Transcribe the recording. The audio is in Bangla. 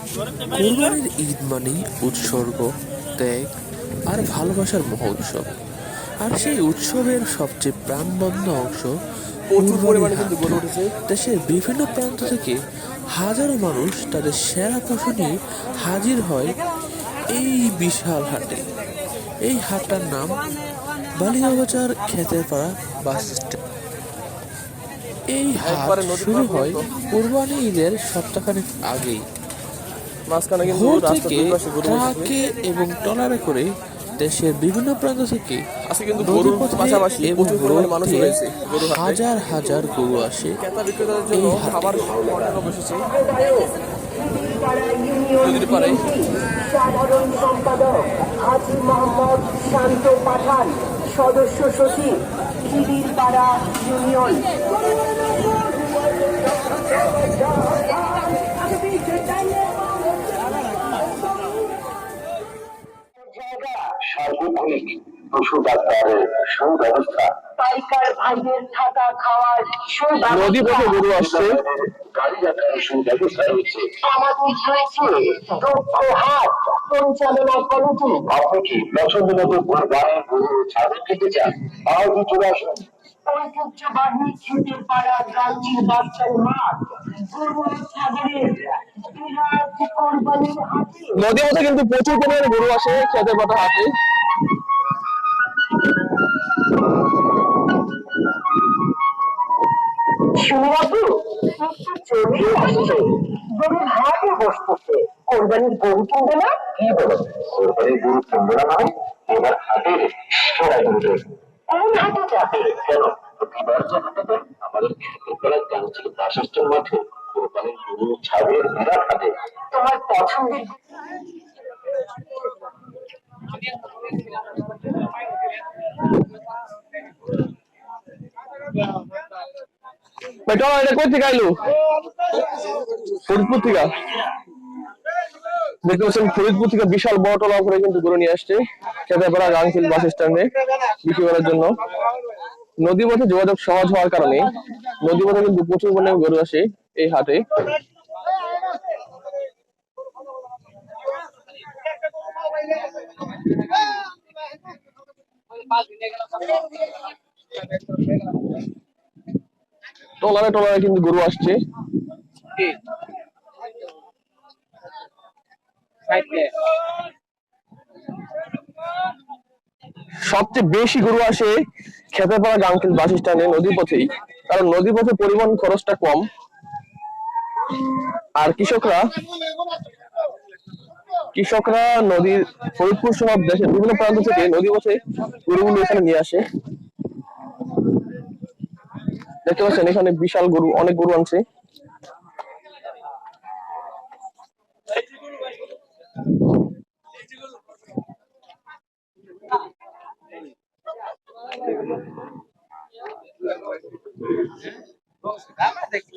কোরবানির ঈদ মানেই উৎসর্গ ত্যাগ আর ভালোবাসার মহোৎসব আর সেই উৎসবের সবচেয়ে প্রাণবন্ধ অংশ দেশের বিভিন্ন প্রান্ত থেকে হাজারো মানুষ তাদের সেরা পশু নিয়ে হাজির হয় এই বিশাল হাটে। এই হাটটার নাম বালিয়াবাজার খেতের পাড়া বাস স্ট্যান্ড। এই হাট শুরু হয়। কোরবানি ঈদের সপ্তাহখানেক আগেই। মাঝখানে কিন্তু ভোর রাস্তার থেকে দুই পাশে গরু ট্রাকে এবং ট্রলারে করে দেশের বিভিন্ন প্রান্ত থেকে আজকে কিন্তু গরুর পাশাপাশি প্রচুর পরিমাণে মানুষ রয়েছে হাজার হাজার গরু আসে ক্রেতা বিক্রেতাদের জন্য খাবার বসেছে। নদীর পাড়ে। সাধারণ সম্পাদক হাজি মোহাম্মদ শান্ত পাঠান সদস্য সচিব খিদিরপাড়া ইউনিয়ন পশু ডাক্তারের সুব্যবস্থা। পাইকার ভাইদের থাকা খাওয়ার নদী পথে গরু আসছে। গাড়ি যাত্রার সুব্যবস্থা রয়েছে। আমাদের রয়েছে দক্ষ হাট পরিচালনা কমিটি। আপনি কি পছন্দ মতো গরু ছাগল কিনতে চান? আজই চলে আসুন। ঐতিহ্যবাহী খেতের পাড়া গ্রামীণ বাচ্চার মাঠ। গরু ছাগলের বিরাট কোরবানির হাটে। নদী পথে কিন্তু প্রচুর পরিমাণে গরু আসে খেতে পাতা হাটে। শুনিয়াবু একটু চলেই আসছে। গরুর হাটে বসতেছে। কোরবানির গরু কিনবে না? কি বলো? কোরবানির গরু কিনবো না মানে? এবার হাটের সেরা গরু কোন হাটে যাবে কেন? প্রতিবার যে হাটেতে আমাদের খেতের গাংচিল বাসস্থান মাঠে কোরবানির গরু ছাগলের বিরাট হাটে? তোমার পছন্দের চলো এটা কই থেকে আইলো? ফরিদপুর থেকে। দেখতে পাচ্ছেন, ফরিদপুর থেকে বিশাল বড় টলা করে কিন্তু গরু নিয়ে আসছে। খেতেপাড়া গাংখিল বাস স্ট্যান্ডে বিক্রি করার জন্য। নদী পথে যোগাযোগ সহজ হওয়ার কারণে নদী পথে কিন্তু প্রচুর পরিমাণে গরু আসে এই হাটে। টলারে টলারে কিন্তু গরু আসছে। সবচেয়ে বেশি গরু আসে খেতে পাওয়া গাংখিল বাস স্ট্যান্ডে নদী পথেই। কারণ নদী পথে পরিবহন খরচটা কম। আর কৃষকরা কৃষকরা নদীর ফরিদপুর সহ দেশের বিভিন্ন প্রান্ত থেকে নদী পথে গরুগুলো এখানে নিয়ে আসে। দেখতে পাচ্ছেন এখানে বিশাল গরু অনেক গরু আনছে। দেখি